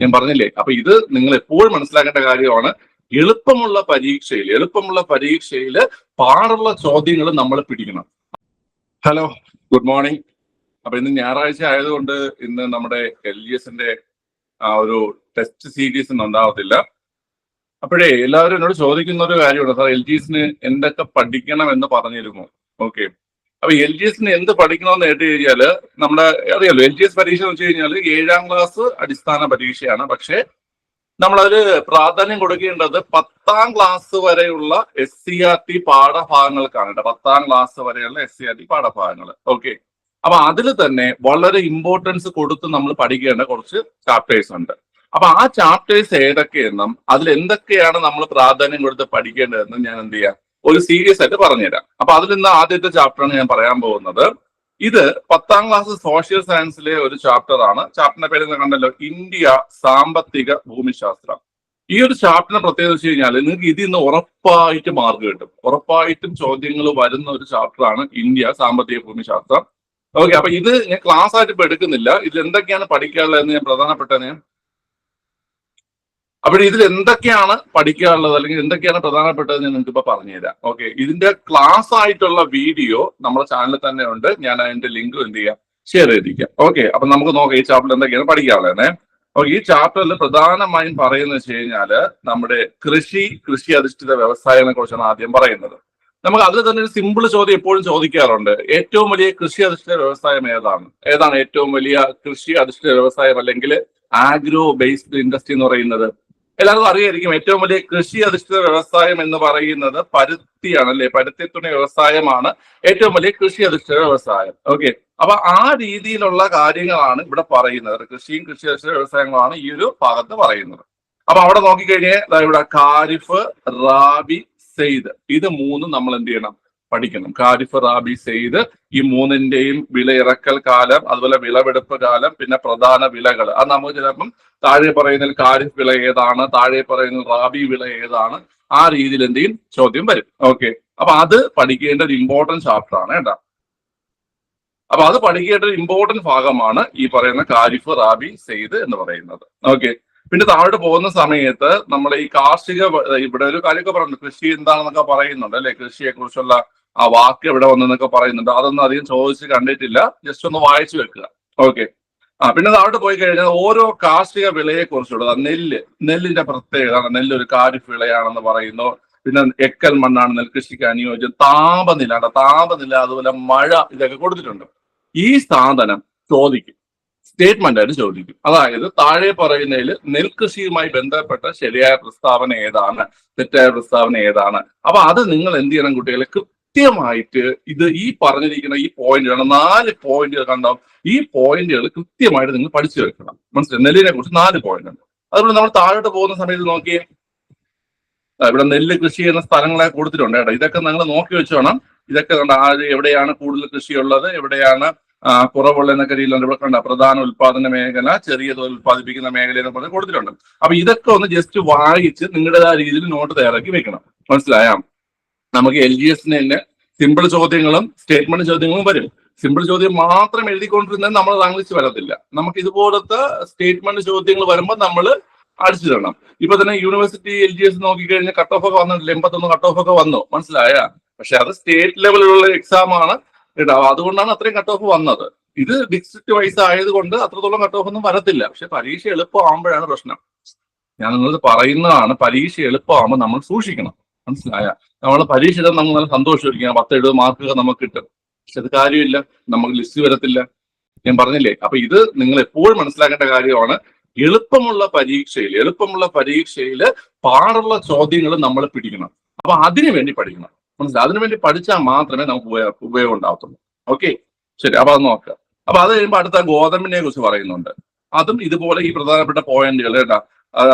ഞാൻ പറഞ്ഞില്ലേ? അപ്പൊ ഇത് നിങ്ങൾ എപ്പോഴും മനസ്സിലാക്കേണ്ട കാര്യമാണ്. എളുപ്പമുള്ള പരീക്ഷയിൽ എളുപ്പമുള്ള പരീക്ഷയിൽ പാടുള്ള ചോദ്യങ്ങൾ നമ്മൾ പിടിക്കണം. ഹലോ ഗുഡ് മോർണിംഗ് അപ്പൊ ഇന്ന് ഞായറാഴ്ച ആയതുകൊണ്ട് ഇന്ന് നമ്മുടെ എൽ ജി എസിന്റെ ആ ഒരു ടെസ്റ്റ് സീരീസ് ഒന്നും ഉണ്ടാവത്തില്ല. അപ്പോഴേ എല്ലാവരും എന്നോട് ചോദിക്കുന്ന ഒരു കാര്യമാണ് സാർ എൽ ജി എസിന് എന്തൊക്കെ പഠിക്കണം എന്ന് പറഞ്ഞിരുന്നു? ഓക്കെ അപ്പൊ എൽ ജി എസിന് എന്ത് പഠിക്കണമെന്ന് കേട്ട് കഴിഞ്ഞാൽ നമ്മുടെ അറിയാലോ എൽ ജി എസ് പരീക്ഷ എന്ന് വെച്ച് കഴിഞ്ഞാൽ ഏഴാം ക്ലാസ് അടിസ്ഥാന പരീക്ഷയാണ്. പക്ഷേ നമ്മളതിൽ പ്രാധാന്യം കൊടുക്കേണ്ടത് പത്താം ക്ലാസ് വരെയുള്ള എസ് സി ആർ ടി പാഠഭാഗങ്ങൾക്കാണ് കേട്ടോ. പത്താം ക്ലാസ് വരെയുള്ള എസ് സി ആർ ടി പാഠഭാഗങ്ങൾ ഓക്കെ അപ്പൊ അതിൽ തന്നെ വളരെ ഇമ്പോർട്ടൻസ് കൊടുത്ത് നമ്മൾ പഠിക്കേണ്ട കുറച്ച് ചാപ്റ്റേഴ്സ് ഉണ്ട്. അപ്പൊ ആ ചാപ്റ്റേഴ്സ് ഏതൊക്കെയെന്നും അതിൽ എന്തൊക്കെയാണ് നമ്മൾ പ്രാധാന്യം കൊടുത്ത് പഠിക്കേണ്ടതെന്നും ഞാൻ എന്ത് ചെയ്യാം? ഒരു സീരിയസ് ആയിട്ട് പറഞ്ഞുതരാം. അപ്പൊ അതിൽ നിന്ന് ആദ്യത്തെ ചാപ്റ്ററാണ് ഞാൻ പറയാൻ പോകുന്നത്. ഇത് പത്താം ക്ലാസ് സോഷ്യൽ സയൻസിലെ ഒരു ചാപ്റ്റർ ആണ്. ചാപ്റ്ററിന്റെ പേര് കണ്ടല്ലോ ഇന്ത്യ സാമ്പത്തിക ഭൂമിശാസ്ത്രം. ഈ ഒരു ചാപ്റ്ററിന്റെ പ്രത്യേകത വെച്ച് കഴിഞ്ഞാൽ നിങ്ങൾക്ക് ഇതിൽ നിന്ന് ഉറപ്പായിട്ട് മാർക്ക് കിട്ടും. ഉറപ്പായിട്ടും ചോദ്യങ്ങൾ വരുന്ന ഒരു ചാപ്റ്ററാണ് ഇന്ത്യ സാമ്പത്തിക ഭൂമിശാസ്ത്രം. ഓക്കെ അപ്പൊ ഇത് ഞാൻ ക്ലാസ് ആയിട്ട് ഇപ്പൊ എടുക്കുന്നില്ല. ഇതിൽ എന്തൊക്കെയാണ് പഠിക്കാനുള്ളതെന്ന് ഞാൻ പ്രധാനപ്പെട്ട ഞാൻ അപ്പോൾ ഇതിൽ എന്തൊക്കെയാണ് പഠിക്കാനുള്ളത്? അല്ലെങ്കിൽ എന്തൊക്കെയാണ് പ്രധാനപ്പെട്ടത് ഞാൻ നിങ്ങൾക്ക് ഇപ്പൊ പറഞ്ഞുതരാം. ഓക്കെ ഇതിന്റെ ക്ലാസ് ആയിട്ടുള്ള വീഡിയോ നമ്മുടെ ചാനലിൽ തന്നെ ഉണ്ട് ഞാൻ അതിന്റെ ലിങ്ക് എന്ത് ചെയ്യാം ഷെയർ ചെയ്തിരിക്കാം. ഓക്കെ അപ്പൊ നമുക്ക് നോക്കാം ഈ ചാപ്റ്ററിൽ എന്തൊക്കെയാണ് പഠിക്കാനുള്ളത് ഓക്കെ ഈ ചാപ്റ്ററിൽ പ്രധാനമായും പറയുന്നത് വെച്ച് കഴിഞ്ഞാൽ നമ്മുടെ കൃഷി കൃഷി അധിഷ്ഠിത വ്യവസായങ്ങളെ കുറിച്ചാണ് ആദ്യം പറയുന്നത്. നമുക്ക് അതിൽ തന്നെ ഒരു സിമ്പിൾ ചോദ്യം എപ്പോഴും ചോദിക്കാറുണ്ട്. ഏറ്റവും വലിയ കൃഷി അധിഷ്ഠിത വ്യവസായം ഏതാണ്? ഏതാണ് ഏറ്റവും വലിയ കൃഷി അധിഷ്ഠിത വ്യവസായം? അല്ലെങ്കിൽ ആഗ്രോ ബേസ്ഡ് ഇൻഡസ്ട്രി എന്ന് പറയുന്നത് എല്ലാവർക്കും അറിയായിരിക്കും ഏറ്റവും വലിയ കൃഷി അധിഷ്ഠിത വ്യവസായം എന്ന് പറയുന്നത് പരുത്തിയാണ് അല്ലെ? പരുത്തി തുണി വ്യവസായമാണ് ഏറ്റവും വലിയ കൃഷി അധിഷ്ഠിത വ്യവസായം. ഓക്കെ അപ്പൊ ആ രീതിയിലുള്ള കാര്യങ്ങളാണ് ഇവിടെ പറയുന്നത്. കൃഷിയും കൃഷി അധിഷ്ഠിത വ്യവസായങ്ങളാണ് ഈ ഒരു ഭാഗത്ത് പറയുന്നത്. അപ്പൊ അവിടെ നോക്കിക്കഴിഞ്ഞാൽ ഇവിടെ കാരിഫ് റാബി സെയ്ദ്. ഇത് മൂന്നും നമ്മൾ എന്ത് ചെയ്യണം? പഠിക്കണം. കാരിഫ് റാബി സെയ്ദ് ഈ മൂന്നിന്റെയും വിളയിറക്കൽ കാലം അതുപോലെ വിളവെടുപ്പ് കാലം പിന്നെ പ്രധാന വിളകൾ അത് നമുക്ക് ചിലപ്പം താഴെ പറയുന്നതിൽ കാരിഫ് വിള ഏതാണ് താഴെ പറയുന്നതിൽ റാബി വിള ഏതാണ് ആ രീതിയിൽ എന്തെങ്കിലും ചോദ്യം വരും. ഓക്കെ. അപ്പൊ അത് പഠിക്കേണ്ട ഒരു ഇമ്പോർട്ടന്റ് ചാപ്റ്റർ ആണ് കേട്ടോ. അപ്പൊ അത് പഠിക്കേണ്ട ഒരു ഇമ്പോർട്ടന്റ് ഭാഗമാണ് ഈ പറയുന്ന കാരിഫ് റാബി സെയ്ദ് എന്ന് പറയുന്നത്. ഓക്കെ. പിന്നെ താഴോട്ട് പോകുന്ന സമയത്ത് നമ്മൾ ഈ കാർഷിക ഇവിടെ ഒരു കാര്യമൊക്കെ പറയുന്നുണ്ട് കൃഷി എന്താണെന്നൊക്കെ പറയുന്നുണ്ട് അല്ലെ? കൃഷിയെ കുറിച്ചുള്ള ആ വാക്ക് എവിടെ വന്നെന്നൊക്കെ പറയുന്നുണ്ട്. അതൊന്നും അധികം ചോദിച്ച് കണ്ടിട്ടില്ല. ജസ്റ്റ് ഒന്ന് വായിച്ചു വെക്കുക. ഓക്കെ. ആ പിന്നെ താഴോട്ട് പോയി കഴിഞ്ഞാൽ ഓരോ കാർഷിക വിളയെ കുറിച്ചുള്ളത് നെല്ല്. നെല്ലിന്റെ പ്രത്യേകത നെല്ല് ഒരു കാരിഫ് വിളയാണെന്ന് പറയുന്നു. പിന്നെ എക്കൽ മണ്ണാണ് നെൽകൃഷിക്ക് അനുയോജ്യം. താപനില. താപനില അതുപോലെ മഴ ഇതൊക്കെ കൊടുത്തിട്ടുണ്ട്. ഈ സാധനം ചോദിക്കും. സ്റ്റേറ്റ്മെന്റ് ആയിട്ട് ചോദിക്കും. അതായത് താഴെ പറയുന്നതിൽ നെൽകൃഷിയുമായി ബന്ധപ്പെട്ട ശരിയായ പ്രസ്താവന ഏതാണ്? തെറ്റായ പ്രസ്താവന ഏതാണ്? അപ്പൊ അത് നിങ്ങൾ എന്ത് ചെയ്യണം കുട്ടികളെ? കൃത്യമായിട്ട് ഇത് ഈ പറഞ്ഞിരിക്കുന്ന ഈ പോയിന്റുകൾ നാല് പോയിന്റുകൾ കണ്ടാവും ഈ പോയിന്റുകൾ കൃത്യമായിട്ട് നിങ്ങൾ പഠിച്ചു വെക്കണം. മനസ്സിലായി? നെല്ലിനെ കുറിച്ച് നാല് പോയിന്റ് ഉണ്ട്. അതുകൊണ്ട് നമ്മൾ താഴോട്ട് പോകുന്ന സമയത്ത് നോക്കിയേ ഇവിടെ നെല്ല് കൃഷി ചെയ്യുന്ന സ്ഥലങ്ങളെ കൊടുത്തിട്ടുണ്ട് കേട്ടോ. ഇതൊക്കെ നിങ്ങൾ നോക്കി വെച്ചോണം. ഇതൊക്കെ കണ്ട ആര് എവിടെയാണ് കൂടുതൽ കൃഷിയുള്ളത്? എവിടെയാണ് കുറവുള്ള എന്നൊക്കെ രീതിയിലുണ്ട് ഇവിടെ കണ്ട പ്രധാന ഉൽപാദന മേഖല ചെറിയ തോതിൽ ഉൽപ്പാദിപ്പിക്കുന്ന മേഖല എന്ന് പറഞ്ഞ് കൊടുത്തിട്ടുണ്ട്. അപ്പൊ ഇതൊക്കെ ഒന്ന് ജസ്റ്റ് വായിച്ച് നിങ്ങളുടേതായ രീതിയിൽ നോട്ട് തയ്യാറാക്കി വെക്കണം. മനസ്സിലായാ? നമുക്ക് എൽ ജി എസിന് തന്നെ സിമ്പിൾ ചോദ്യങ്ങളും സ്റ്റേറ്റ്മെന്റ് ചോദ്യങ്ങളും വരും. സിമ്പിൾ ചോദ്യം മാത്രം എഴുതിക്കൊണ്ടിരുന്നത് നമ്മൾ റാങ്ക്ലിസ്റ്റ് വരത്തില്ല. നമുക്ക് ഇതുപോലത്തെ സ്റ്റേറ്റ്മെന്റ് ചോദ്യങ്ങൾ വരുമ്പോൾ നമ്മൾ അടിച്ചു തരണം ഇപ്പൊ തന്നെ യൂണിവേഴ്സിറ്റി എൽ ജി എസ് നോക്കിക്കഴിഞ്ഞാൽ കട്ട് ഓഫ് ഒക്കെ വന്നിട്ടില്ല? എൺപത്തൊന്ന് കട്ട് ഓഫ് ഒക്കെ വന്നു. മനസ്സിലായ? പക്ഷെ അത് സ്റ്റേറ്റ് ലെവലിലുള്ള എക്സാം ആണ്. കേട്ടോ അതുകൊണ്ടാണ് അത്രയും കട്ട് ഓഫ് വന്നത്. ഇത് ഡിസ്ട്രിക്ട് വൈസ് ആയതുകൊണ്ട് അത്രത്തോളം കട്ട് ഓഫ് ഒന്നും വരത്തില്ല. പക്ഷെ പരീക്ഷ എളുപ്പമാകുമ്പോഴാണ് പ്രശ്നം. ഞാൻ നിങ്ങളത് പറയുന്നതാണ് പരീക്ഷ എളുപ്പമാകുമ്പോൾ നമ്മൾ സൂക്ഷിക്കണം. മനസ്സിലായ? നമ്മൾ പരീക്ഷ നമ്മൾ നല്ല സന്തോഷിച്ചിരിക്കുക പത്ത് എഴുപത് മാർക്കൊക്കെ നമുക്ക് കിട്ടും. പക്ഷെ അത് കാര്യമില്ല. നമുക്ക് ലിസ്റ്റ് വരത്തില്ല. ഞാൻ പറഞ്ഞില്ലേ? അപ്പൊ ഇത് നിങ്ങൾ എപ്പോഴും മനസ്സിലാക്കേണ്ട കാര്യമാണ്. എളുപ്പമുള്ള പരീക്ഷയിൽ എളുപ്പമുള്ള പരീക്ഷയിൽ പാടുള്ള ചോദ്യങ്ങൾ നമ്മൾ പിടിക്കണം. അപ്പൊ അതിനു വേണ്ടി പഠിക്കണം. മനസ്സിലായി? അതിനു വേണ്ടി പഠിച്ചാൽ മാത്രമേ നമുക്ക് ഉപയോഗം ഉണ്ടാവത്തുള്ളൂ ഓക്കെ ശരി അപ്പൊ അത് നോക്കുക അപ്പൊ അത് കഴിയുമ്പോൾ അടുത്ത ഗോതമ്പിനെ കുറിച്ച് പറയുന്നുണ്ട്. അതും ഇതുപോലെ ഈ പ്രധാനപ്പെട്ട പോയിന്റുകൾ കേട്ടാ.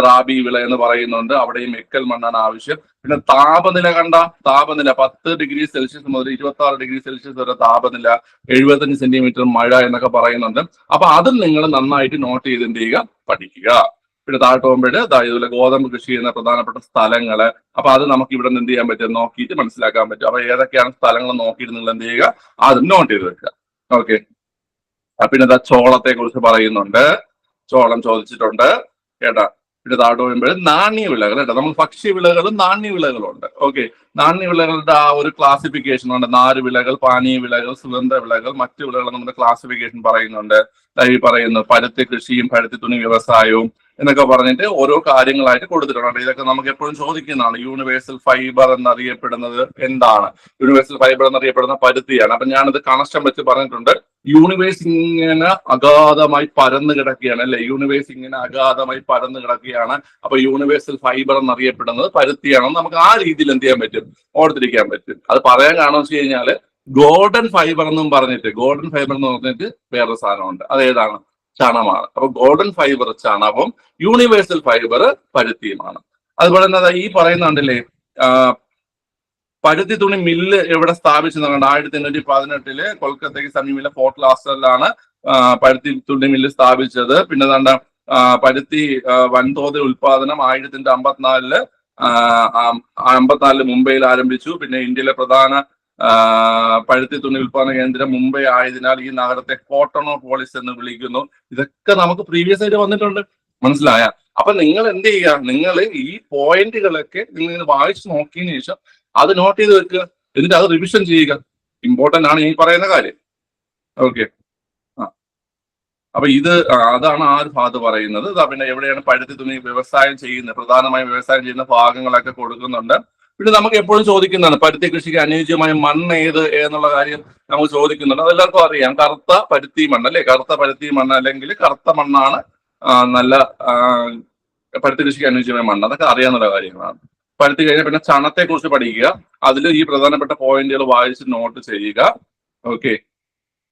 റാബി വിള എന്ന് പറയുന്നുണ്ട്. അവിടെയും മെക്കൽ മണ്ണാണ് ആവശ്യം. പിന്നെ താപനില കണ്ട? താപനില പത്ത് ഡിഗ്രി സെൽഷ്യസ് മുതൽ ഇരുപത്തി ആറ് ഡിഗ്രി സെൽഷ്യസ് വരെ താപനില എഴുപത്തഞ്ച് സെന്റിമീറ്റർ മഴ എന്നൊക്കെ പറയുന്നുണ്ട്. അപ്പൊ അതും നിങ്ങൾ നന്നായിട്ട് നോട്ട് ചെയ്ത് എന്ത് ചെയ്യുക? പഠിക്കുക. പിന്നെ താഴോട്ട് പോകുമ്പോൾ ഇതുപോലെ ഗോതമ്പ് കൃഷി ചെയ്യുന്ന പ്രധാനപ്പെട്ട സ്ഥലങ്ങൾ. അപ്പൊ അത് നമുക്ക് ഇവിടെ നിന്ന് എന്ത് ചെയ്യാൻ പറ്റും നോക്കിയിട്ട് മനസ്സിലാക്കാൻ പറ്റും. അപ്പൊ ഏതൊക്കെയാണ് സ്ഥലങ്ങൾ നോക്കിയിട്ട് നിങ്ങൾ എന്ത് ചെയ്യുക? അത് നോട്ട് ചെയ്ത് വെക്കുക. ഓക്കെ പിന്നെ എന്താ ചോളത്തെ കുറിച്ച് പറയുന്നുണ്ട്. ചോളം ചോദിച്ചിട്ടുണ്ട്. കേട്ടാ? പിന്നെ താഴോട്ട് വരുമ്പോൾ നാണ്യ വിളകൾ കേട്ടോ? നമ്മൾ ഭക്ഷ്യ വിളകളും നാണ്യ വിളകളും ഉണ്ട്. ഓക്കെ നാണ്യ വിളകളുടെ ആ ഒരു ക്ലാസിഫിക്കേഷൻ ഉണ്ട്. നാല് വിളകൾ പാനീയ വിളകൾ സുഗന്ധ വിളകൾ മറ്റു വിളകൾ നമ്മുടെ ക്ലാസിഫിക്കേഷൻ പറയുന്നുണ്ട്. ഈ പറയുന്നു പരുത്തി കൃഷിയും പരുത്തി തുണി വ്യവസായവും എന്നൊക്കെ പറഞ്ഞിട്ട് ഓരോ കാര്യങ്ങളായിട്ട് കൊടുത്തിട്ടുണ്ട്. ഇതൊക്കെ നമുക്ക് എപ്പോഴും ചോദിക്കുന്നതാണ് യൂണിവേഴ്സൽ ഫൈബർ എന്നറിയപ്പെടുന്നത് എന്താണ്? യൂണിവേഴ്സൽ ഫൈബർ എന്നറിയപ്പെടുന്ന പരുത്തിയാണ്. അപ്പൊ ഞാനത് കണക്ഷൻ വെച്ച് പറഞ്ഞിട്ടുണ്ട്. യൂണിവേഴ്സ് ഇങ്ങനെ അഗാധമായി പരന്നു കിടക്കുകയാണ് അല്ലെ? യൂണിവേഴ്സ് ഇങ്ങനെ അഗാധമായി പരന്നു കിടക്കുകയാണ്. അപ്പൊ യൂണിവേഴ്സൽ ഫൈബർ എന്നറിയപ്പെടുന്നത് പരുത്തിയാണെന്ന് നമുക്ക് ആ രീതിയിൽ എന്ത് ചെയ്യാൻ പറ്റും? ഓർത്തിരിക്കാൻ പറ്റും. അത് പറയാൻ കാരണം വെച്ച് കഴിഞ്ഞാൽ ഗോൾഡൻ ഫൈബർ എന്നും പറഞ്ഞിട്ട് ഗോൾഡൻ ഫൈബർ എന്ന് പറഞ്ഞിട്ട് വേറെ സാധനമുണ്ട്. അത് ഏതാണ്? ചണമാണ് അപ്പൊ ഗോൾഡൻ ഫൈബർ ചണവും യൂണിവേഴ്സൽ ഫൈബർ പരുത്തിയുമാണ്. അതുപോലെ തന്നെ ഈ പറയുന്നുണ്ടല്ലേ പരുത്തി തുണി മില്ല് എവിടെ സ്ഥാപിച്ചെന്നാണ് ആയിരത്തി എണ്ണൂറ്റി പതിനെട്ടിൽ കൊൽക്കത്തയ്ക്ക് സമീപമുള്ള ഫോർട്ട് ലാസ്റ്ററിലാണ് പരുത്തി തുണി മില്ല് സ്ഥാപിച്ചത്. പിന്നെ തണ്ട പരുത്തി വൻതോതിൽ ഉൽപാദനം ആയിരത്തി അമ്പത്തിനാലിൽ അമ്പത്തിനാലിൽ മുംബൈയിൽ ആരംഭിച്ചു. പിന്നെ ഇന്ത്യയിലെ പ്രധാന ആ, പരുത്തി തുണി ഉൽപാദന കേന്ദ്രം മുംബൈ ആയതിനാൽ ഈ നഗരത്തെ കോട്ടണോപോളിസ് എന്ന് വിളിക്കുന്നു. ഇതൊക്കെ നമുക്ക് പ്രീവിയസ് ആയിട്ട് വന്നിട്ടുണ്ട്. മനസ്സിലായ? അപ്പൊ നിങ്ങൾ എന്ത് ചെയ്യുക? നിങ്ങൾ ഈ പോയിന്റുകളൊക്കെ നിങ്ങൾ വായിച്ചു നോക്കിയതിനു ശേഷം അത് നോട്ട് ചെയ്ത് വെക്കുക. എന്നിട്ട് അത് റിവിഷൻ ചെയ്യുക. ഇമ്പോർട്ടന്റ് ആണ് ഈ പറയുന്ന കാര്യം. ഓക്കെ അപ്പൊ ഇത് അതാണ് ആ ഒരു ഭാഗത്ത് പറയുന്നത്. പിന്നെ എവിടെയാണ് പഴുത്തി തുണി വ്യവസായം ചെയ്യുന്നത്? പ്രധാനമായും വ്യവസായം ചെയ്യുന്ന ഭാഗങ്ങളൊക്കെ കൊടുക്കുന്നുണ്ട്. പിന്നെ നമുക്ക് എപ്പോഴും ചോദിക്കുന്നതാണ് പരുത്തി കൃഷിക്ക് അനുയോജ്യമായ മണ്ണ് ഏത് എന്നുള്ള കാര്യം നമുക്ക് ചോദിക്കുന്നുണ്ട് അതെല്ലാവർക്കും അറിയാം. കറുത്ത പരുത്തി മണ്ണ് അല്ലെ? കറുത്ത പരുത്തി മണ്ണ് അല്ലെങ്കിൽ കറുത്ത മണ്ണാണ് നല്ല പരുത്തി കൃഷിക്ക് അനുയോജ്യമായ മണ്ണ്. അതൊക്കെ അറിയാവുന്ന കാര്യങ്ങളാണ്. പരുത്തി കഴിഞ്ഞാൽ പിന്നെ ചണത്തെ കുറിച്ച് പഠിക്കുക. അതിൽ ഈ പ്രധാനപ്പെട്ട പോയിന്റുകൾ വായിച്ച് നോട്ട് ചെയ്യുക. ഓക്കെ.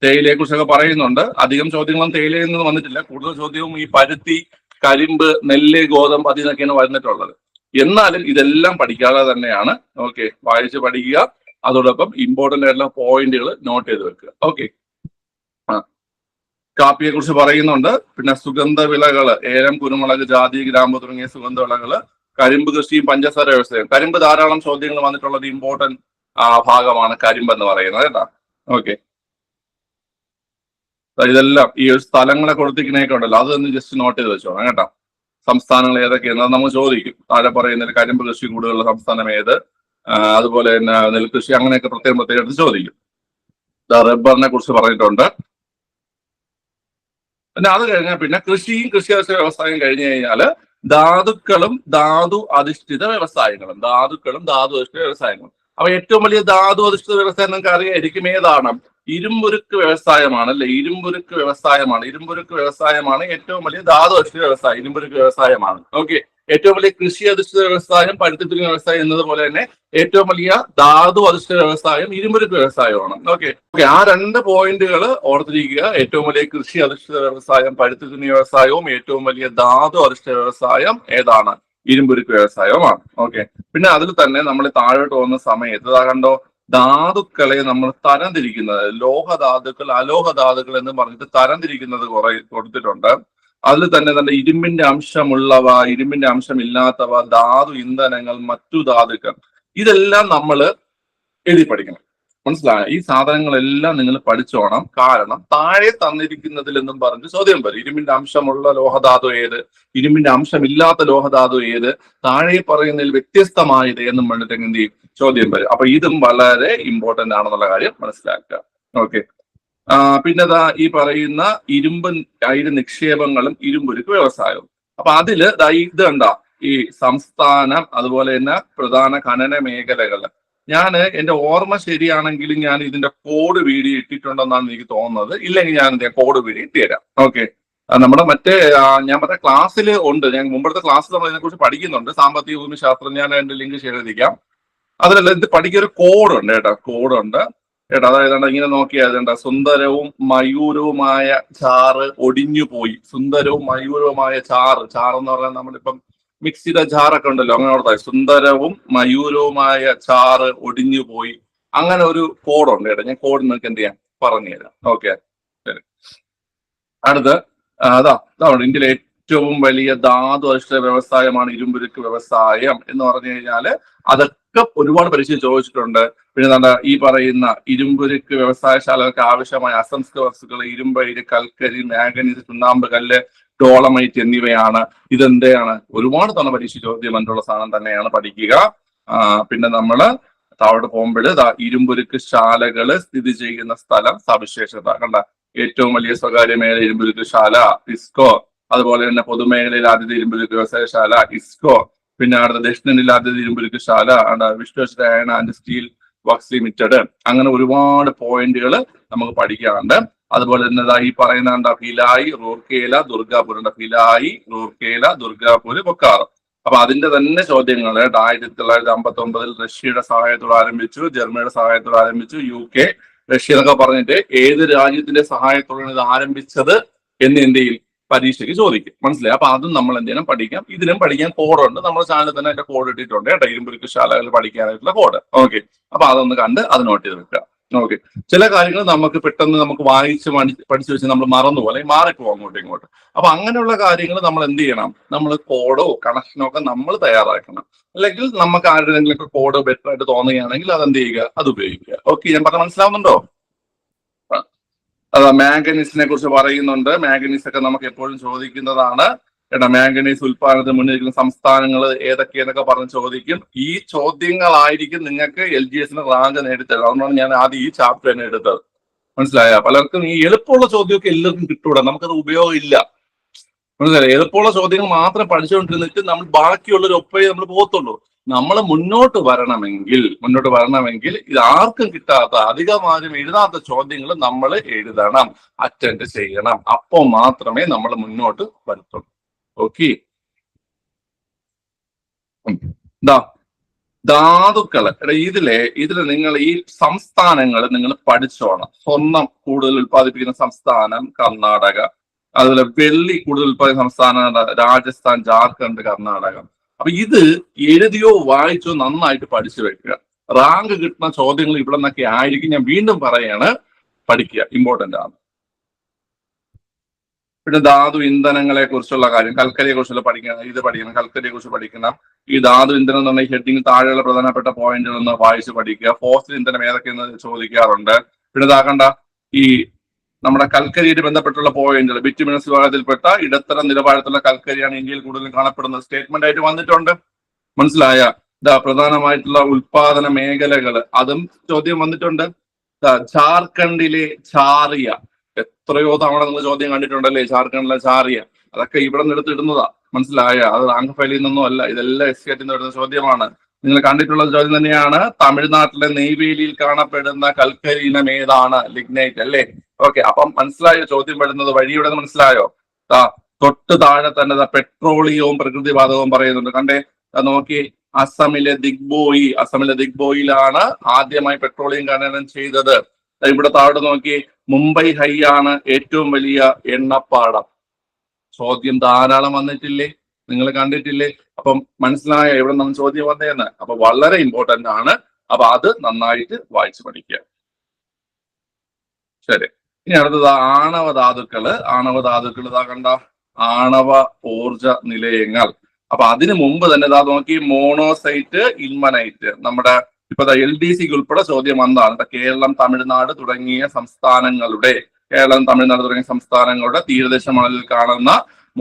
തേയിലയെ കുറിച്ചൊക്കെ പറയുന്നുണ്ട്. അധികം ചോദ്യങ്ങളും തേയിലയിൽ നിന്ന് വന്നിട്ടില്ല. കൂടുതൽ ചോദ്യവും ഈ പരുത്തി കരിമ്പ് നെല്ല് ഗോതമ്പ് അതിൽ നിന്നൊക്കെയാണ് വന്നിട്ടുള്ളത്. എന്നാലും ഇതെല്ലാം പഠിക്കാതെ തന്നെയാണ്. ഓക്കെ വായിച്ച് പഠിക്കുക. അതോടൊപ്പം ഇമ്പോർട്ടന്റ് ആയിട്ടുള്ള പോയിന്റുകൾ നോട്ട് ചെയ്ത് വെക്കുക. ഓക്കെ കാപ്പിയെ കുറിച്ച് പറയുന്നുണ്ട്. പിന്നെ സുഗന്ധ വിളകൾ ഏലം കുരുമുളക് ജാതി ഗ്രാമ്പു തുടങ്ങിയ സുഗന്ധ വിളകൾ കരിമ്പ് കൃഷിയും പഞ്ചസാര വ്യവസായം കരിമ്പ് ധാരാളം ചോദ്യങ്ങൾ വന്നിട്ടുള്ളത് ഇമ്പോർട്ടന്റ് ഭാഗമാണ് കരിമ്പ് എന്ന് പറയുന്നത് കേട്ടാ. ഓക്കെ ഇതെല്ലാം ഈ ഒരു സ്ഥലങ്ങളെ കൊടുത്തിരിക്കുന്നേക്കുണ്ടല്ലോ അതൊന്ന് ജസ്റ്റ് നോട്ട് ചെയ്ത് വെച്ചോണം കേട്ടോ. സംസ്ഥാനങ്ങൾ ഏതൊക്കെയാണ് നമ്മൾ ചോദിക്കും. താഴെ പറയുന്ന കരിമ്പ് കൃഷി കൂടുതലുള്ള സംസ്ഥാനം ഏത്? അതുപോലെ തന്നെ നെൽകൃഷി അങ്ങനെയൊക്കെ പ്രത്യേകം പ്രത്യേകം എടുത്ത് ചോദിക്കും. റബ്ബറിനെ കുറിച്ച് പറഞ്ഞിട്ടുണ്ട്. പിന്നെ അത് കഴിഞ്ഞാൽ പിന്നെ കൃഷിയും കൃഷി വ്യവസായം കഴിഞ്ഞു കഴിഞ്ഞാൽ ധാതുക്കളും ധാതു അധിഷ്ഠിത വ്യവസായങ്ങളും ധാതുക്കളും ധാതു അധിഷ്ഠിത വ്യവസായങ്ങളും. അപ്പൊ ഏറ്റവും വലിയ ധാതു അധിഷ്ഠിത വ്യവസായം നിങ്ങൾക്ക് അറിയായിരിക്കും ഏതാണ്? ഇരുമ്പുരുക്ക് വ്യവസായമാണ് അല്ലെ? ഇരുമ്പുരുക്ക് വ്യവസായമാണ്. ഇരുമ്പുരുക്ക് വ്യവസായമാണ് ഏറ്റവും വലിയ ധാതു അധിഷ്ഠിത വ്യവസായം. ഇരുമ്പുരുക്ക് വ്യവസായമാണ്. ഓക്കെ. ഏറ്റവും വലിയ കൃഷി അധിഷ്ഠിത വ്യവസായം പരുത്തിത്തുണി വ്യവസായം എന്നതുപോലെ തന്നെ ഏറ്റവും വലിയ ധാതു അധിഷ്ഠിത വ്യവസായം ഇരുമ്പുരുക്ക് വ്യവസായമാണ്. ഓക്കെ. ഓക്കെ ആ രണ്ട് പോയിന്റുകൾ ഓർത്തിരിക്കുക. ഏറ്റവും വലിയ കൃഷി അധിഷ്ഠിത വ്യവസായം പരുത്തിത്തുണി വ്യവസായവും ഏറ്റവും വലിയ ധാതു അധിഷ്ഠിത വ്യവസായം ഏതാണ്? ഇരുമ്പുരുക്ക് വ്യവസായവുമാണ്. ഓക്കെ. പിന്നെ അതിൽ തന്നെ നമ്മൾ താഴോട്ട് പോകുന്ന സമയം ഇതാ കണ്ടോ? ധാതുക്കളെ നമ്മൾ തരംതിരിക്കുന്നത് ലോഹധാതുക്കൾ അലോഹധാതുക്കൾ എന്ന് പറഞ്ഞിട്ട് തരംതിരിക്കുന്നത് കുറെ കൊടുത്തിട്ടുണ്ട്. അതിൽ തന്നെ നല്ല ഇരുമ്പിന്റെ അംശമുള്ളവ ഇരുമ്പിന്റെ അംശം ഇല്ലാത്തവ ധാതു ഇന്ധനങ്ങൾ മറ്റു ധാതുക്കൾ ഇതെല്ലാം നമ്മൾ എഴുതി പഠിക്കണം. മനസ്സിലായോ? ഈ സാധനങ്ങളെല്ലാം നിങ്ങൾ പഠിച്ചോണം. കാരണം താഴെ തന്നിരിക്കുന്നതിൽ എന്നും പറഞ്ഞ് ചോദ്യം വരും. ഇരുമ്പിന്റെ അംശമുള്ള ലോഹധാതു ഏത്? ഇരുമ്പിന്റെ അംശമില്ലാത്ത ലോഹധാതു ഏത്? താഴെ പറയുന്നതിൽ വ്യത്യസ്തമായത് എന്നും പറഞ്ഞിട്ട് ചെയ്യും? ചോദ്യം വരും. അപ്പൊ ഇതും വളരെ ഇമ്പോർട്ടന്റ് ആണെന്നുള്ള കാര്യം മനസ്സിലാക്കുക. ഓക്കെ. പിന്നെ ദാ ഈ പറയുന്ന ഇരുമ്പ് അയിര് നിക്ഷേപങ്ങളും ഇരുമ്പുരുക്ക് വ്യവസായവും. അപ്പൊ അതിൽ ഇത് കണ്ട? ഈ സംസ്ഥാനം അതുപോലെ തന്നെ പ്രധാന ഖനന മേഖലകൾ ഞാൻ എന്റെ ഓർമ്മ ശരിയാണെങ്കിൽ ഞാൻ ഇതിന്റെ കോഡ് വീഡിയോ ഇട്ടിട്ടുണ്ടെന്നാണ് എനിക്ക് തോന്നുന്നത്. ഇല്ലെങ്കിൽ ഞാൻ കോഡ് വീഡിയോ ഇട്ടുതരാം. ഓക്കെ നമ്മുടെ മറ്റേ ഞാൻ പറഞ്ഞ ക്ലാസ്സിൽ ഉണ്ട്. ഞാൻ മുമ്പത്തെ ക്ലാസ്സിൽ നമ്മൾ ഇതിനെക്കുറിച്ച് പഠിക്കുന്നുണ്ട്. സാമ്പത്തിക ഭൂമിശാസ്ത്രം ഞാൻ എന്റെ ലിങ്ക് ചെയ്തിരിക്കാം. അതിലല്ല ഇത് ഒരു കോഡുണ്ട് കേട്ടോ. കോഡുണ്ട് കേട്ടോ അതായത് ഇങ്ങനെ നോക്കിയാൽ സുന്ദരവും മയൂരവുമായ ചാറ് ഒടിഞ്ഞു പോയി സുന്ദരവും മയൂരവുമായ ചാറ്. ചാറ് എന്ന് പറഞ്ഞാൽ നമ്മളിപ്പം മിക്സിയുടെ ചാറൊക്കെ ഉണ്ടല്ലോ അങ്ങനെ ഓർത്താൽ സുന്ദരവും മയൂരവുമായ ചാറ് ഒടിഞ്ഞു പോയി. അങ്ങനെ ഒരു കോഡുണ്ട് കേട്ടോ ഞാൻ കോഡ് നിങ്ങൾക്ക് എന്ത് ചെയ്യാം? പറഞ്ഞുതരാം. ഓക്കെ ശരി. അടുത്ത് അതാ അതാ ഇന്ത്യയിലെ ഏറ്റവും വലിയ ധാതു അധിഷ്ഠിത വ്യവസായമാണ് ഇരുമ്പുരുക്ക് വ്യവസായം എന്ന് പറഞ്ഞു കഴിഞ്ഞാൽ അതൊക്കെ ഒരുപാട് പരീക്ഷ ചോദിച്ചിട്ടുണ്ട്. പിന്നെ എന്താ ഈ പറയുന്ന ഇരുമ്പുരുക്ക് വ്യവസായശാലകൾക്ക് ആവശ്യമായ അസംസ്കൃത വസ്തുക്കൾ ഇരുമ്പ് ഇരു കൽക്കരി മാംഗനീസ് ചുണ്ണാമ്പ് കല്ല് ഡോളമൈറ്റ് എന്നിവയാണ്. ഇതെന്തെയാണ്? ഒരുപാട് തവണ പരീക്ഷ ചോദ്യം കണ്ടുള്ള സാധനം തന്നെയാണ് പഠിക്കുക. പിന്നെ നമ്മൾ താഴോട്ട് പോകുമ്പോൾ ഇരുമ്പുരുക്ക് ശാലകൾ സ്ഥിതി ചെയ്യുന്ന സ്ഥലം സവിശേഷത. കണ്ട ഏറ്റവും വലിയ സ്വകാര്യ മേഖല ഇരുമ്പുരുക്ക് ശാല ഇസ്കോ. അതുപോലെ തന്നെ പൊതുമേഖലയിൽ ആദ്യത്തെ ഇരുമ്പുരുക്ക് വ്യവസായശാല ഇസ്കോ. പിന്നെ അടുത്ത ദക്ഷിണനില്ലാത്ത ആദ്യത്തെ ഇരുമ്പുരുക്ക് ശാല ആൻഡ് സ്റ്റീൽ വർക്ക്സ് ലിമിറ്റഡ്. അങ്ങനെ ഒരുപാട് പോയിന്റുകൾ നമുക്ക് പഠിക്കാറുണ്ട് അതുപോലെ തന്നെ ഈ പറയുന്ന ഫിലായി റൂർക്കേല ദുർഗാപൂർ ഉണ്ട് ഭിലായി റൂർക്കേല ദുർഗാപൂർ ബൊക്കാറ് അപ്പൊ അതിന്റെ തന്നെ ചോദ്യങ്ങൾ ആയിരത്തി തൊള്ളായിരത്തി അമ്പത്തി ഒമ്പതിൽ റഷ്യയുടെ സഹായത്തോടെ ആരംഭിച്ചു ജർമ്മനിയുടെ സഹായത്തോടെ ആരംഭിച്ചു യു കെ റഷ്യ എന്നൊക്കെ പറഞ്ഞിട്ട് ഏത് രാജ്യത്തിന്റെ സഹായത്തോടെയാണ് ഇത് ആരംഭിച്ചത് എന്ന് ഇന്ത്യയിൽ പരീക്ഷയ്ക്ക് ചോദിക്കും. മനസ്സിലായി? അപ്പൊ അതും നമ്മൾ എന്ത് ചെയ്യണം? പഠിക്കാം. ഇതിനും പഠിക്കാൻ കോഡുണ്ട് നമ്മുടെ ചാനലിൽ തന്നെ അതിന്റെ കോഡ് ഇട്ടിട്ടുണ്ട് കേട്ടോ. ഇരുമ്പുരുക്ക് ശാലകളിൽ പഠിക്കാനായിട്ടുള്ള കോഡ് ഓക്കെ അപ്പൊ അതൊന്ന് കണ്ട് അത് നോട്ട് ചെയ്ത് വെക്കുക. ഓക്കെ ചില കാര്യങ്ങൾ നമുക്ക് പെട്ടെന്ന് നമുക്ക് വായിച്ച് പഠിച്ചു വെച്ച് നമ്മൾ മറന്നു അല്ലെങ്കിൽ മാറിപ്പോ അങ്ങോട്ടും ഇങ്ങോട്ടും. അപ്പൊ അങ്ങനെയുള്ള കാര്യങ്ങൾ നമ്മൾ എന്ത് ചെയ്യണം? നമ്മൾ കോഡോ കണക്ഷനോ ഒക്കെ നമ്മൾ തയ്യാറാക്കണം. അല്ലെങ്കിൽ നമുക്ക് ആരുടെ ഒക്കെ കോഡ് ബെറ്റർ ആയിട്ട് തോന്നുകയാണെങ്കിൽ അത് എന്ത് ചെയ്യുക? അത് ഉപയോഗിക്കുക. ഓക്കെ ഞാൻ പറഞ്ഞ മനസ്സിലാവുന്നുണ്ടോ? മാംഗനീസിനെ കുറിച്ച് പറയുന്നുണ്ട്. മാംഗനീസ് ഒക്കെ നമുക്ക് എപ്പോഴും ചോദിക്കുന്നതാണ്. എടാ മാംഗനീസ് ഉൽപാദനത്തിന് മുന്നിരിക്കുന്ന സംസ്ഥാനങ്ങൾ ഏതൊക്കെയെന്നൊക്കെ പറഞ്ഞ് ചോദിക്കും. ഈ ചോദ്യങ്ങളായിരിക്കും നിങ്ങൾക്ക് എൽ ജി എസിന് റാങ്ക് നേടിത്തരുന്നത്. അതുകൊണ്ടാണ് ഞാൻ ആദ്യം ഈ ചാപ്റ്റർ തന്നെ എടുത്തത്. മനസ്സിലായ? പലർക്കും ഈ എളുപ്പമുള്ള ചോദ്യമൊക്കെ എല്ലാവർക്കും കിട്ടൂടാ. നമുക്കത് ഉപയോഗം ഇല്ല മനസ്സിലായി? എളുപ്പമുള്ള ചോദ്യങ്ങൾ മാത്രം പഠിച്ചുകൊണ്ടിരുന്നിട്ട് നമ്മൾ ബാക്കിയുള്ളൊരു ഒപ്പേ നമ്മൾ പോകത്തുള്ളൂ. നമ്മൾ മുന്നോട്ട് വരണമെങ്കിൽ മുന്നോട്ട് വരണമെങ്കിൽ ഇത് ആർക്കും കിട്ടാത്ത അധികം ആരും എഴുതാത്ത ചോദ്യങ്ങൾ നമ്മൾ എഴുതണം അറ്റൻഡ് ചെയ്യണം. അപ്പോൾ മാത്രമേ നമ്മൾ മുന്നോട്ട് വരത്തുള്ളൂ. ഓക്കെ? ധാതുക്കൾ ഇതിലെ ഇതിൽ നിങ്ങൾ ഈ സംസ്ഥാനങ്ങൾ നിങ്ങൾ പഠിച്ചോണം. സ്വർണം കൂടുതൽ ഉൽപ്പാദിപ്പിക്കുന്ന സംസ്ഥാനം കർണാടക. അതുപോലെ വെള്ളി കൂടുതൽ ഉൽപ്പാദിക്കുന്ന സംസ്ഥാനം രാജസ്ഥാൻ ജാർഖണ്ഡ് കർണാടക. അപ്പൊ ഇത് എഴുതിയോ വായിച്ചോ നന്നായിട്ട് പഠിച്ചു വെക്കുക. റാങ്ക് കിട്ടുന്ന ചോദ്യങ്ങൾ ഇവിടെ നിന്നൊക്കെ ആയിരിക്കും. ഞാൻ വീണ്ടും പറയാണ് പഠിക്കുക. ഇമ്പോർട്ടന്റ് ആണ്. പിന്നെ ധാതു ഇന്ധനങ്ങളെ കുറിച്ചുള്ള കാര്യം. കൽക്കരിയെ കുറിച്ചുള്ള പഠിക്കണം. ഇത് പഠിക്കണം. കൽക്കരിയെ കുറിച്ച് പഠിക്കണം. ഈ ധാതു ഇന്ധനം എന്ന് പറഞ്ഞാൽ ഹെഡിങ് താഴെയുള്ള പ്രധാനപ്പെട്ട പോയിന്റുകൾ ഒന്ന് വായിച്ച് പഠിക്കുക. ഫോസിൽ ഇന്ധനം ഏതൊക്കെയെന്ന് ചോദിക്കാറുണ്ട്. പിന്നെ ഇതാകണ്ട ഈ നമ്മുടെ കൽക്കരിയായിട്ട് ബന്ധപ്പെട്ടുള്ള പോയിന്റുകൾ ബിറ്റുമിനസ് വിഭാഗത്തിൽപ്പെട്ട ഇടത്തരം നിലവാരത്തിലുള്ള കൽക്കരിയാണ് ഇന്ത്യയിൽ കൂടുതലും കാണപ്പെടുന്നത്. സ്റ്റേറ്റ്മെന്റ് ആയിട്ട് വന്നിട്ടുണ്ട്. മനസ്സിലായ? പ്രധാനമായിട്ടുള്ള ഉൽപാദന മേഖലകൾ അതും ചോദ്യം വന്നിട്ടുണ്ട്. ജാർഖണ്ഡിലെ ചാറിയ. എത്രയോ തവണ നിങ്ങൾ ചോദ്യം കണ്ടിട്ടുണ്ടല്ലേ ജാർഖണ്ഡിലെ ചാറിയ? അതൊക്കെ ഇവിടെ നിന്ന് എടുത്തിടുന്നതാ. മനസ്സിലായ? അത് റാങ്ക് ഫയലിൽ നിന്നും അല്ല ഇതെല്ലാം എസ് നിന്ന് വരുന്ന ചോദ്യമാണ്. നിങ്ങൾ കണ്ടിട്ടുള്ള ചോദ്യം തന്നെയാണ്. തമിഴ്നാട്ടിലെ നെയ്വേലിയിൽ കാണപ്പെടുന്ന കൽക്കരി ഇനം ഏതാണ്? ലിഗ്നൈറ്റ് അല്ലേ? ഓക്കെ അപ്പം മനസ്സിലായോ? ചോദ്യം പെടുന്നത് വഴിയുടെ മനസ്സിലായോ? തൊട്ട് താഴെ തന്നെ പെട്രോളിയവും പ്രകൃതിവാതകവും പറയുന്നുണ്ട്. കണ്ടേ നോക്കി അസമിലെ ദിഗ്ബോയി അസമിലെ ദിഗ്ബോയിലാണ് ആദ്യമായി പെട്രോളിയം ഖനനം ചെയ്തത്. ഇവിടെ താഴെ നോക്കി മുംബൈ ഹൈ ആണ് ഏറ്റവും വലിയ എണ്ണപ്പാടം. ചോദ്യം ധാരാളം വന്നിട്ടില്ലേ? നിങ്ങൾ കണ്ടിട്ടില്ലേ? അപ്പം മനസ്സിലായ എവിടെ നിന്ന് ചോദ്യം വന്നേന്ന് അപ്പൊ വളരെ ഇമ്പോർട്ടന്റ് ആണ്. അപ്പൊ അത് നന്നായിട്ട് വായിച്ചു പഠിക്കുക. ശരി. ഇനി അടുത്തത് ആണവ ധാതുക്കൾ. ആണവ ഇതാ കണ്ട. ആണവ ഊർജ നിലയങ്ങൾ. അപ്പൊ അതിനു മുമ്പ് തന്നെ ഇതാ നോക്കി മോണോസൈറ്റ് ഇൽമനൈറ്റ്. നമ്മുടെ ഇപ്പൊ എൽ ഡി സിക്ക് ഉൾപ്പെടെ ചോദ്യം വന്നതാണ്. കേരളം തമിഴ്നാട് തുടങ്ങിയ സംസ്ഥാനങ്ങളുടെ കേരളം തമിഴ്നാട് തുടങ്ങിയ സംസ്ഥാനങ്ങളുടെ തീരദേശ മണലിൽ കാണുന്ന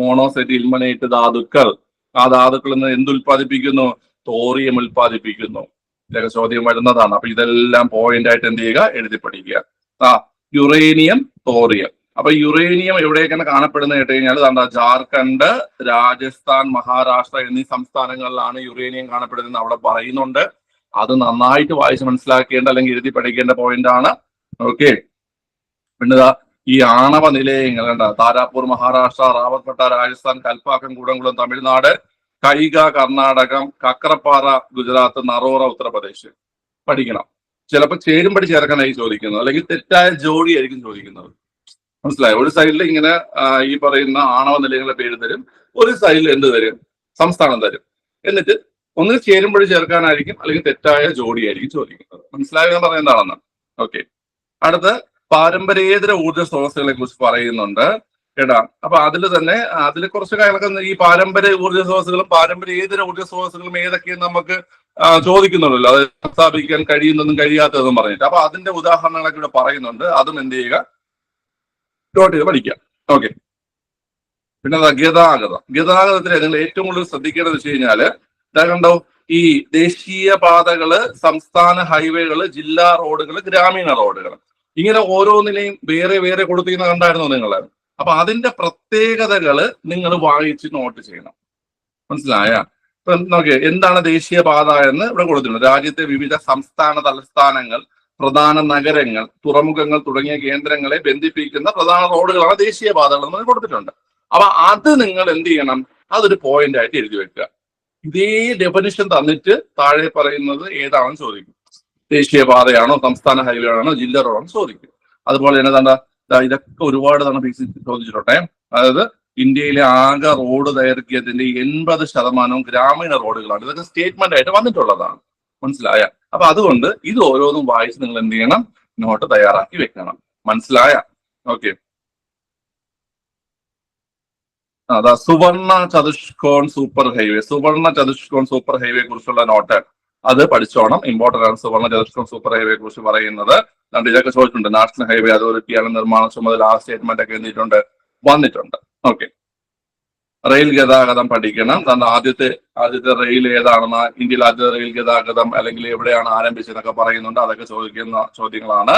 മോണോസൈറ്റ് ഇൽമനൈറ്റ് ധാതുക്കൾ. ആ ധാതുക്കളിൽ നിന്ന് എന്ത് ഉൽപ്പാദിപ്പിക്കുന്നു? തോറിയം ഉൽപ്പാദിപ്പിക്കുന്നു. ഇതൊക്കെ ചോദ്യം വരുന്നതാണ്. അപ്പൊ ഇതെല്ലാം പോയിന്റ് ആയിട്ട് എന്ത് ചെയ്യുക? എഴുതി പഠിക്കുക ആ യുറേനിയം തോറിയം. അപ്പൊ യുറേനിയം എവിടെയൊക്കെയാണ് കാണപ്പെടുന്നത് കേട്ട് കഴിഞ്ഞാൽ എന്താ ജാർഖണ്ഡ് രാജസ്ഥാൻ മഹാരാഷ്ട്ര എന്നീ സംസ്ഥാനങ്ങളിലാണ് യുറേനിയം കാണപ്പെടുന്നത് അവിടെ പറയുന്നുണ്ട്. അത് നന്നായിട്ട് വായിച്ച് മനസ്സിലാക്കേണ്ട അല്ലെങ്കിൽ എഴുതി പഠിക്കേണ്ട പോയിന്റ് ആണ്. ഓക്കെ പിന്നെ ഈ ആണവ നിലയങ്ങൾ കണ്ട? താരാപൂർ മഹാരാഷ്ട്ര റാവത്പേട്ട രാജസ്ഥാൻ കൽപ്പാക്കം കൂടംകുളം തമിഴ്നാട് കൈക കർണാടകം കക്രപ്പാറ ഗുജറാത്ത് നറോറ ഉത്തർപ്രദേശ് പഠിക്കണം. ചിലപ്പോൾ ചേരുംപടി ചേർക്കാനായി ചോദിക്കുന്നത് അല്ലെങ്കിൽ തെറ്റായ ജോഡി ആയിരിക്കും ചോദിക്കുന്നത്. മനസ്സിലായോ? ഒരു സൈഡിൽ ഇങ്ങനെ ഈ പറയുന്ന ആണവ നിലയങ്ങളെ പേര് തരും ഒരു സൈഡിൽ എന്ത് തരും? സംസ്ഥാനം തരും. എന്നിട്ട് ഒന്ന് ചേരുംപടി ചേർക്കാനായിരിക്കും അല്ലെങ്കിൽ തെറ്റായ ജോഡി ആയിരിക്കും ചോദിക്കുന്നത്. മനസ്സിലായോ ഞാൻ പറയുന്നത് എന്താണെന്ന്? ഓക്കെ അടുത്ത് പാരമ്പര്യേതര ഊർജ സ്രോതസ്സുകളെ കുറിച്ച് പറയുന്നുണ്ട്. കേട്ടാ അപ്പൊ അതിൽ തന്നെ അതിൽ കുറച്ച് കാര്യങ്ങളൊക്കെ ഈ പാരമ്പര്യ ഊർജ സ്രോതസ്സുകളും പാരമ്പര്യേതര ഊർജ സ്രോതസ്സുകളും ഏതൊക്കെയെന്ന് നമുക്ക് ചോദിക്കുന്നുണ്ടല്ലോ. അത് സ്ഥാപിക്കാൻ കഴിയുന്നതും കഴിയാത്തതെന്നും പറഞ്ഞിട്ട്. അപ്പൊ അതിന്റെ ഉദാഹരണങ്ങളൊക്കെ ഇവിടെ പറയുന്നുണ്ട്. അതും എന്ത് ചെയ്യുക? നോട്ട് ചെയ്ത് പഠിക്കുക. ഓക്കെ പിന്നെ ഗതാഗതം. ഗതാഗതത്തിൽ നിങ്ങൾ ഏറ്റവും കൂടുതൽ ശ്രദ്ധിക്കേണ്ടത് വെച്ച് കഴിഞ്ഞാൽ കണ്ടോ? ഈ ദേശീയ പാതകൾ സംസ്ഥാന ഹൈവേകൾ ജില്ലാ റോഡുകൾ ഗ്രാമീണ റോഡുകൾ ഇങ്ങനെ ഓരോന്നിനെയും വേറെ വേറെ കൊടുത്തിരിക്കുന്ന കണ്ടായിരുന്നു നിങ്ങൾ അപ്പൊ അതിന്റെ പ്രത്യേകതകൾ നിങ്ങൾ വായിച്ച് നോട്ട് ചെയ്യണം. മനസ്സിലായ? നോക്കിയേ എന്താണ് ദേശീയപാത എന്ന് ഇവിടെ കൊടുത്തിട്ടുണ്ട്. രാജ്യത്തെ വിവിധ സംസ്ഥാന തലസ്ഥാനങ്ങൾ പ്രധാന നഗരങ്ങൾ തുറമുഖങ്ങൾ തുടങ്ങിയ കേന്ദ്രങ്ങളെ ബന്ധിപ്പിക്കുന്ന പ്രധാന റോഡുകളാണ് ദേശീയപാതകൾ എന്ന് കൊടുത്തിട്ടുണ്ട്. അപ്പൊ അത് നിങ്ങൾ എന്ത് ചെയ്യണം? അതൊരു പോയിന്റ് ആയിട്ട് എഴുതി വെക്കുക. ഇതേ ഡെഫിനിഷൻ തന്നിട്ട് താഴെ പറയുന്നത് ഏതാണെന്ന് ചോദിക്കും. ദേശീയപാതയാണോ സംസ്ഥാന ഹൈവേയാണോ ജില്ല റോഡാണോ ചോദിക്കും. അതുപോലെ തന്നെ ദാ ഇതൊക്കെ ഒരുപാട് തവണ പി സി അതായത് ഇന്ത്യയിലെ ആകെ റോഡ് ദൈർഘ്യത്തിന്റെ എൺപത് ശതമാനവും ഗ്രാമീണ റോഡുകളാണ്. ഇതൊക്കെ സ്റ്റേറ്റ്മെന്റ് ആയിട്ട് വന്നിട്ടുള്ളതാണ്. മനസ്സിലായ? അപ്പൊ അതുകൊണ്ട് ഇത് ഓരോന്നും വായിച്ച് നിങ്ങൾ എന്ത് ചെയ്യണം? നോട്ട് തയ്യാറാക്കി വെക്കണം. മനസ്സിലായ? ഓക്കെ. അതാ സുവർണ ചതുഷ്കോൺ സൂപ്പർ ഹൈവേ. സുവർണ ചതുഷ്കോൺ സൂപ്പർ ഹൈവേ കുറിച്ചുള്ള നോട്ട് അത് പഠിച്ചോണം. ഇമ്പോർട്ടന്റ് ആണ് സുവർണ ചതുഷ്കോൺ സൂപ്പർ ഹൈവേയെ കുറിച്ച് പറയുന്നത്. രണ്ട് ഇതൊക്കെ ചോദിച്ചിട്ടുണ്ട്. നാഷണൽ ഹൈവേ അതോറിറ്റിയാണ് നിർമ്മാണ ചുമതല. ആ സ്റ്റേറ്റ്മെന്റ് ഒക്കെ എഴുതിയിട്ടുണ്ട് വന്നിട്ടുണ്ട്. ഓക്കെ റെയിൽ ഗതാഗതം പഠിക്കണം. കാരണം ആദ്യത്തെ ആദ്യത്തെ റെയിൽ ഏതാണെന്ന് ഇന്ത്യയിൽ ആദ്യത്തെ റെയിൽ ഗതാഗതം അല്ലെങ്കിൽ എവിടെയാണ് ആരംഭിച്ചതെന്നൊക്കെ പറയുന്നുണ്ട്. അതൊക്കെ ചോദിക്കുന്ന ചോദ്യങ്ങളാണ്.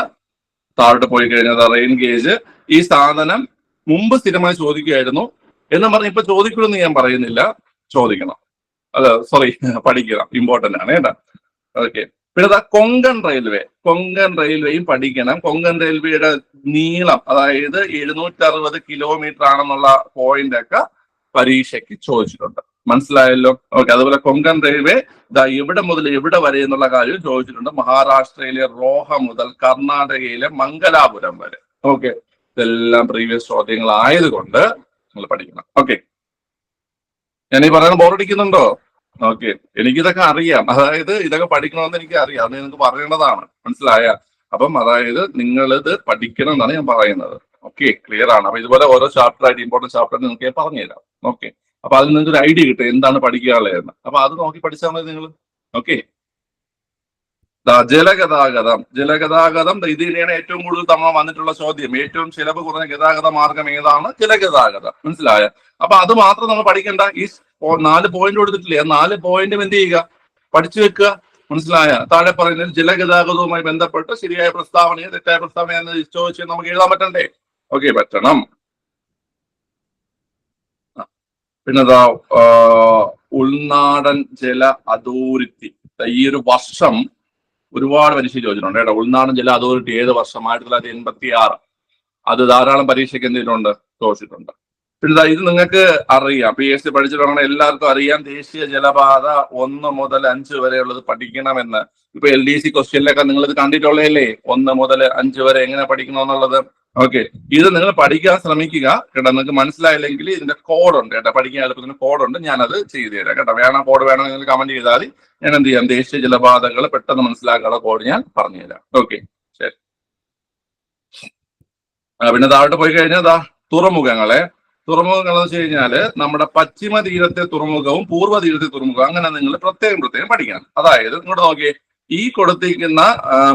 താഴോട്ട് പോയി കഴിഞ്ഞത് റെയിൽ ഗേജ് ഈ സാധനം മുമ്പ് സ്ഥിരമായി ചോദിക്കുകയായിരുന്നു എന്ന് പറഞ്ഞ് ഇപ്പൊ ചോദിക്കണമെന്ന് ഞാൻ പറയുന്നില്ല. ചോദിക്കണം. അല്ല സോറി പഠിക്കണം. ഇമ്പോർട്ടന്റ് ആണ് കേട്ടോ. ഓക്കെ പിന്നെ കൊങ്കൺ റെയിൽവേ കൊങ്കൺ റെയിൽവേയും പഠിക്കണം. കൊങ്കൺ റെയിൽവേയുടെ നീളം അതായത് എഴുന്നൂറ്റി അറുപത് കിലോമീറ്റർ ആണെന്നുള്ള പോയിന്റ് ഒക്കെ പരീക്ഷയ്ക്ക് ചോദിച്ചിട്ടുണ്ട്. മനസ്സിലായല്ലോ? ഓക്കെ അതുപോലെ കൊങ്കൺ റെയിൽവേ ദാ എവിടെ മുതൽ എവിടെ വരെ എന്നുള്ള കാര്യം ചോദിച്ചിട്ടുണ്ട്. മഹാരാഷ്ട്രയിലെ റോഹ മുതൽ കർണാടകയിലെ മംഗലാപുരം വരെ. ഓക്കെ ഇതെല്ലാം പ്രീവിയസ് ചോദ്യങ്ങൾ ആയതുകൊണ്ട് നിങ്ങൾ പഠിക്കണം. ഓക്കെ ഞാൻ ഈ പറയുന്നത് ബോറടിക്കുന്നുണ്ടോ? ഓക്കെ. എനിക്കിതൊക്കെ അറിയാം. അതായത് ഇതൊക്കെ പഠിക്കണമെന്ന് എനിക്ക് അറിയാം. അത് നിങ്ങൾക്ക് പറയേണ്ടതാണ്. മനസ്സിലായ? അപ്പം അതായത് നിങ്ങളിത് പഠിക്കണം എന്നാണ് ഞാൻ പറയുന്നത്. ഓക്കെ. ക്ലിയർ ആണ്. അപ്പൊ ഇതുപോലെ ഓരോ ചാപ്റ്റർ ആയിട്ട് ഇമ്പോർട്ടന്റ് ചാപ്റ്റർ നിങ്ങൾക്ക് പറഞ്ഞുതരാം. ഓക്കെ. അപ്പൊ അതിൽ നിങ്ങൾക്ക് ഒരു ഐഡിയ കിട്ടും. എന്താണ് പഠിക്കാനുള്ളതെന്ന് അപ്പൊ അത് നോക്കി പഠിച്ചാൽ മതി നിങ്ങൾ ഓക്കെ. ജലഗതാഗതം ജലഗതാഗതം ഇതിനെയാണ് ഏറ്റവും കൂടുതൽ തവണ വന്നിട്ടുള്ള ചോദ്യം. ഏറ്റവും ചിലവ് കുറഞ്ഞ ഗതാഗത മാർഗം ഏതാണ്? ജലഗതാഗതം. മനസ്സിലായ? അപ്പൊ അത് മാത്രം നമ്മൾ പഠിക്കേണ്ട. ഈ നാല് പോയിന്റ് കൊടുത്തിട്ടില്ലേ? നാല് പോയിന്റും എന്ത് ചെയ്യുക? പഠിച്ചു വെക്കുക. മനസ്സിലായ? താഴെ പറയുന്നത് ജലഗതാഗതവുമായി ബന്ധപ്പെട്ട് ശരിയായ പ്രസ്താവനയോ തെറ്റായ പ്രസ്താവന എന്ന് ചോദിച്ച് നമുക്ക് എഴുതാൻ പറ്റണ്ടേ? ഓക്കെ പറ്റണം. പിന്നെന്താ ഉൾനാടൻ ജല അതോറിറ്റി. ഈ ഒരു വർഷം ഒരുപാട് പരീക്ഷ ചോദിച്ചിട്ടുണ്ട് കേട്ടോ. ഉൾനാടൻ ജില്ല അതോറിറ്റി ഏത് വർഷം ആയിരത്തി തൊള്ളായിരത്തി എൺപത്തി ആറ് അത് ധാരാളം പരീക്ഷയ്ക്ക് എന്തെങ്കിലും ചോദിച്ചിട്ടുണ്ട് പിന്നെ ദാ ഇത് നിങ്ങൾക്ക് അറിയാം. പി എസ് സി പഠിച്ചിട്ടുണ്ടെങ്കിൽ എല്ലാവർക്കും അറിയാം. ദേശീയ ജലപാത ഒന്ന് മുതൽ അഞ്ച് വരെയുള്ളത് പഠിക്കണമെന്ന്. ഇപ്പൊ എൽ ഡി സി ക്വസ്റ്റ്യനിലൊക്കെ നിങ്ങൾ ഇത് കണ്ടിട്ടുള്ളതല്ലേ? ഒന്ന് മുതൽ അഞ്ച് വരെ എങ്ങനെ പഠിക്കണം എന്നുള്ളത് ഓക്കെ ഇത് നിങ്ങൾ പഠിക്കാൻ ശ്രമിക്കുക കേട്ടോ. നിങ്ങൾക്ക് മനസ്സിലായില്ലെങ്കിൽ ഇതിന്റെ കോഡ് ഉണ്ട് കേട്ടോ. പഠിക്കാൻ എളുപ്പത്തിന് കോഡ് കോഡുണ്ട് ഞാനത് ചെയ്തു തരാം കേട്ടോ. വേണം കോഡ് വേണം നിങ്ങൾ കമന്റ് ചെയ്താൽ മതി. ഞാൻ എന്ത് ചെയ്യാം? ദേശീയ ജലപാതകൾ പെട്ടെന്ന് മനസ്സിലാക്കാനുള്ള കോഡ് ഞാൻ പറഞ്ഞുതരാം. ഓക്കെ ശരി. പിന്നെ താഴോട്ട് പോയി കഴിഞ്ഞാൽ തുറമുഖങ്ങളെ. തുറമുഖങ്ങൾ എന്ന് വെച്ച് കഴിഞ്ഞാൽ നമ്മുടെ പശ്ചിമ തീരത്തെ തുറമുഖവും പൂർവ തീരത്തെ തുറമുഖവും അങ്ങനെ നിങ്ങൾ പ്രത്യേകം പ്രത്യേകം പഠിക്കണം. അതായത് ഇങ്ങോട്ട് നോക്കിയേ ഈ കൊടുത്തിരിക്കുന്ന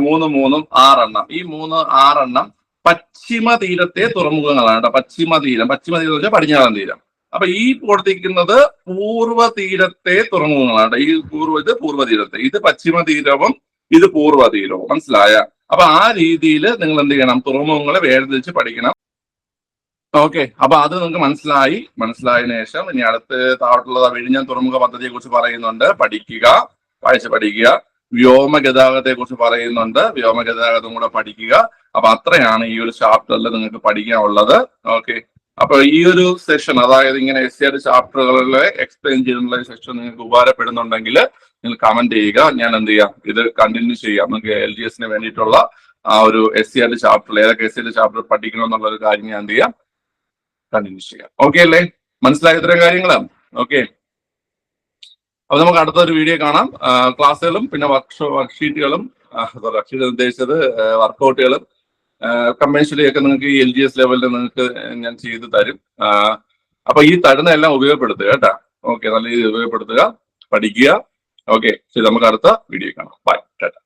മൂന്ന് മൂന്നും ആറെണ്ണം ഈ മൂന്ന് ആറെണ്ണം പശ്ചിമ തീരത്തെ തുറമുഖങ്ങളാണ് കേട്ടോ. പശ്ചിമ തീരം പശ്ചിമ തീരം എന്ന് വെച്ചാൽ പടിഞ്ഞാറൻ തീരം. അപ്പൊ ഈ കൊടുത്തിരിക്കുന്നത് പൂർവ തീരത്തെ തുറമുഖങ്ങളാണ് ഈ പൂർവ ഇത് പൂർവ തീരത്തെ ഇത് പശ്ചിമ തീരവും ഇത് പൂർവ തീരവും. മനസ്സിലായ? അപ്പൊ ആ രീതിയിൽ നിങ്ങൾ എന്ത് ചെയ്യണം? തുറമുഖങ്ങളെ വേർതിരിച്ച് പഠിക്കണം. ഓക്കെ അപ്പൊ അത് നിങ്ങൾക്ക് മനസ്സിലായി. മനസ്സിലായതിനു ശേഷം ഇനി അടുത്ത് താഴോട്ടുള്ള വിഴിഞ്ഞാൻ തുറമുഖ പദ്ധതിയെ കുറിച്ച് പറയുന്നുണ്ട്. പഠിക്കുക വായിച്ച് പഠിക്കുക. വ്യോമ ഗതാഗതത്തെ കുറിച്ച് പറയുന്നുണ്ട്. വ്യോമ ഗതാഗതം കൂടെ പഠിക്കുക. അപ്പൊ അത്രയാണ് ഈ ഒരു ചാപ്റ്ററിൽ നിങ്ങൾക്ക് പഠിക്കാനുള്ളത്. ഓക്കെ അപ്പൊ ഈ ഒരു സെഷൻ അതായത് ഇങ്ങനെ എസ് സിയുടെ ചാപ്റ്ററുകളിലെ എക്സ്പ്ലെയിൻ ചെയ്യുന്നുള്ള സെഷൻ നിങ്ങൾക്ക് ഉപകാരപ്പെടുന്നുണ്ടെങ്കിൽ നിങ്ങൾ കമന്റ് ചെയ്യുക. ഞാൻ എന്ത് ചെയ്യാം? ഇത് കണ്ടിന്യൂ ചെയ്യാം. നിങ്ങൾക്ക് എൽ ജി എസിന് വേണ്ടിയിട്ടുള്ള ആ ഒരു എസ് സി ആയിട്ട് ചാപ്റ്റർ ഏതൊക്കെ എസ് സിയുടെ ചാപ്റ്റർ പഠിക്കണം എന്നുള്ള ഒരു കാര്യം ഞാൻ എന്ത് ചെയ്യാം? കണ്ടിന്യൂ ചെയ്യാം ഓക്കെ അല്ലേ? മനസ്സിലായ ഇത്തരം കാര്യങ്ങളാണ്. ഓക്കെ അപ്പൊ നമുക്ക് അടുത്തൊരു വീഡിയോ കാണാം. ക്ലാസ്സുകളും പിന്നെ വർക്ക് വർക്ക്ഷീറ്റുകളും വർക്ക്ഷീറ്റ് ഉദ്ദേശിച്ചത് വർക്കൗട്ടുകളും ഒക്കെ നിങ്ങൾക്ക് എൽ ജി എസ് ലെവലിൽ നിങ്ങൾക്ക് ഞാൻ ചെയ്തു തരും. അപ്പൊ ഈ തരുന്ന എല്ലാം ഉപയോഗപ്പെടുത്തുക കേട്ടാ. ഓക്കെ നല്ല രീതിയിൽ ഉപയോഗപ്പെടുത്തുക പഠിക്കുക. ഓക്കെ ശരി നമുക്ക് അടുത്ത വീഡിയോ കാണാം. ബൈ ടാറ്റ